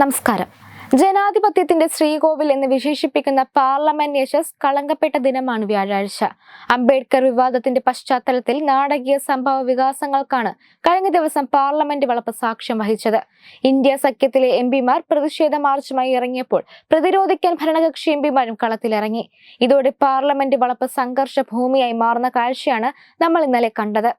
നമസ്കാരം. ജനാധിപത്യത്തിന്റെ ശ്രീകോവിൽ എന്ന് വിശേഷിപ്പിക്കുന്ന പാർലമെന്റ് യശസ് കളങ്കപ്പെട്ട ദിനമാണ് വ്യാഴാഴ്ച. അംബേദ്കർ വിവാദത്തിന്റെ പശ്ചാത്തലത്തിൽ നാടകീയ സംഭവ വികാസങ്ങൾക്കാണ് കഴിഞ്ഞ ദിവസം പാർലമെന്റ് വളപ്പ് സാക്ഷ്യം വഹിച്ചത്. ഇന്ത്യ സഖ്യത്തിലെ എം പിമാർ പ്രതിഷേധ മാർച്ചുമായി ഇറങ്ങിയപ്പോൾ പ്രതിരോധിക്കാൻ ഭരണകക്ഷി എം പിമാരും കളത്തിലിറങ്ങി. ഇതോടെ പാർലമെന്റ് വളപ്പ് സംഘർഷ ഭൂമിയായി മാറുന്ന കാഴ്ചയാണ് നമ്മൾ ഇന്നലെ കണ്ടത്.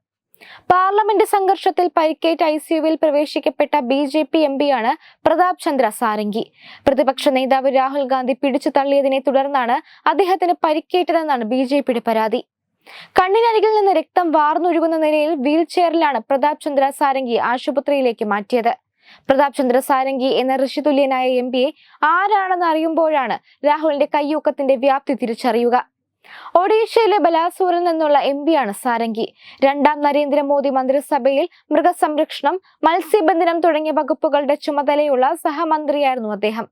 പാർലമെന്റ് സംഘർഷത്തിൽ പരിക്കേറ്റ് ഐ സിയുവിൽ പ്രവേശിക്കപ്പെട്ട ബി ജെ പി എം പിയാണ് പ്രതാപ് ചന്ദ്ര സാരംഗി. പ്രതിപക്ഷ നേതാവ് രാഹുൽ ഗാന്ധി പിടിച്ചു തള്ളിയതിനെ തുടർന്നാണ് അദ്ദേഹത്തിന് പരിക്കേറ്റതെന്നാണ് ബി ജെ പിയുടെ പരാതി. കണ്ണിനരികിൽ നിന്ന് രക്തം വാർന്നൊഴുകുന്ന നിലയിൽ വീൽ ചെയറിലാണ് പ്രതാപ് ചന്ദ്ര സാരംഗി ആശുപത്രിയിലേക്ക് മാറ്റിയത്. പ്രതാപ് ചന്ദ്ര സാരംഗി എന്ന ഋഷിതുല്യനായ എം പിയെ ആരാണെന്ന് അറിയുമ്പോഴാണ് രാഹുലിന്റെ കയ്യൂക്കത്തിന്റെ വ്യാപ്തി തിരിച്ചറിയുക. ഒഡീഷയിലെ ബലാസൂറിൽ നിന്നുള്ള എം പിയാണ് സാരംഗി. രണ്ടാം നരേന്ദ്രമോദി മന്ത്രിസഭയിൽ മൃഗസംരക്ഷണം മത്സ്യബന്ധനം തുടങ്ങിയ വകുപ്പുകളുടെ ചുമതലയുള്ള സഹമന്ത്രിയായിരുന്നു അദ്ദേഹം.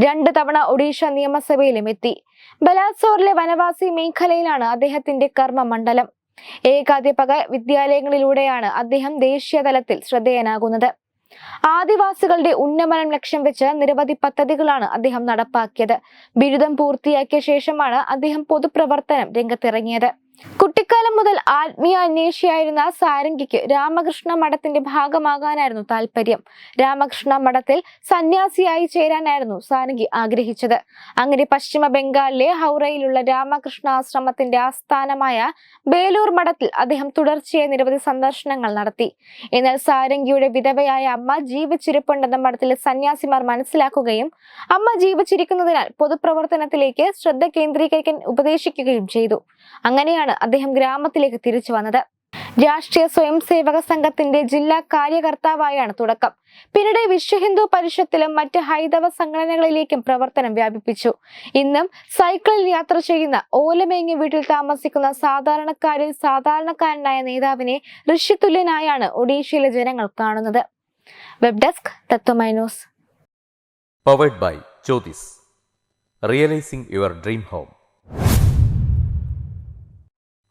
രണ്ട് തവണ ഒഡീഷ നിയമസഭയിലും എത്തി. ബലാസോറിലെ വനവാസി മേഖലയിലാണ് അദ്ദേഹത്തിന്റെ കർമ്മമണ്ഡലം. ഏകാധ്യാപക വിദ്യാലയങ്ങളിലൂടെയാണ് അദ്ദേഹം ദേശീയതലത്തിൽ ശ്രദ്ധേയനാകുന്നത്. ആദിവാസികളുടെ ഉന്നമനം ലക്ഷ്യം വെച്ച് നിരവധി പദ്ധതികളാണ് അദ്ദേഹം നടപ്പാക്കിയത്. ബിരുദം പൂർത്തിയാക്കിയ ശേഷമാണ് അദ്ദേഹം പൊതുപ്രവർത്തനം രംഗത്തിറങ്ങിയത്. മുതൽ ആത്മീയ അന്വേഷിയായിരുന്ന സാരംഗിക്ക് രാമകൃഷ്ണ മഠത്തിന്റെ ഭാഗമാകാനായിരുന്നു താല്പര്യം രാമകൃഷ്ണ മഠത്തിൽ സന്യാസിയായി ചേരാനായിരുന്നു സാരംഗി ആഗ്രഹിച്ചത്. അങ്ങനെ പശ്ചിമ ബംഗാളിലെ ഹൗറയിലുള്ള രാമകൃഷ്ണ ആശ്രമത്തിന്റെ ആസ്ഥാനമായ ബേലൂർ മഠത്തിൽ അദ്ദേഹം തുടർച്ചയായി നിരവധി സന്ദർശനങ്ങൾ നടത്തി. എന്നാൽ സാരംഗിയുടെ വിധവയായ അമ്മ ജീവിച്ചിരിപ്പുണ്ടെന്ന മഠത്തിലെ സന്യാസിമാർ മനസ്സിലാക്കുകയും അമ്മ ജീവിച്ചിരിക്കുന്നതിനാൽ പൊതുപ്രവർത്തനത്തിലേക്ക് ശ്രദ്ധ കേന്ദ്രീകരിക്കാൻ ഉപദേശിക്കുകയും ചെയ്തു. അങ്ങനെയാണ് അദ്ദേഹം ഗ്രാമത്തിലേക്ക് തിരിച്ചു വന്നത്. രാഷ്ട്രീയ സ്വയം സേവക സംഘത്തിന്റെ ജില്ലാ കാര്യകർത്താവായാണ് തുടക്കം. പിന്നീട് വിശ്വ ഹിന്ദു പരിഷത്തിലും മറ്റ് ഹൈന്ദവ സംഘടനകളിലേക്കും പ്രവർത്തനം വ്യാപിപ്പിച്ചു. ഇന്നും സൈക്കിളിൽ യാത്ര ചെയ്യുന്ന ഓലമേങ്ങി വീട്ടിൽ താമസിക്കുന്ന സാധാരണക്കാരിൽ സാധാരണക്കാരനായ നേതാവിനെ ഋഷിതുല്യനായാണ് ഒഡീഷയിലെ ജനങ്ങൾ കാണുന്നത്. Web desk തത്വമൈനോസ് powered by Jyothis realising your dream home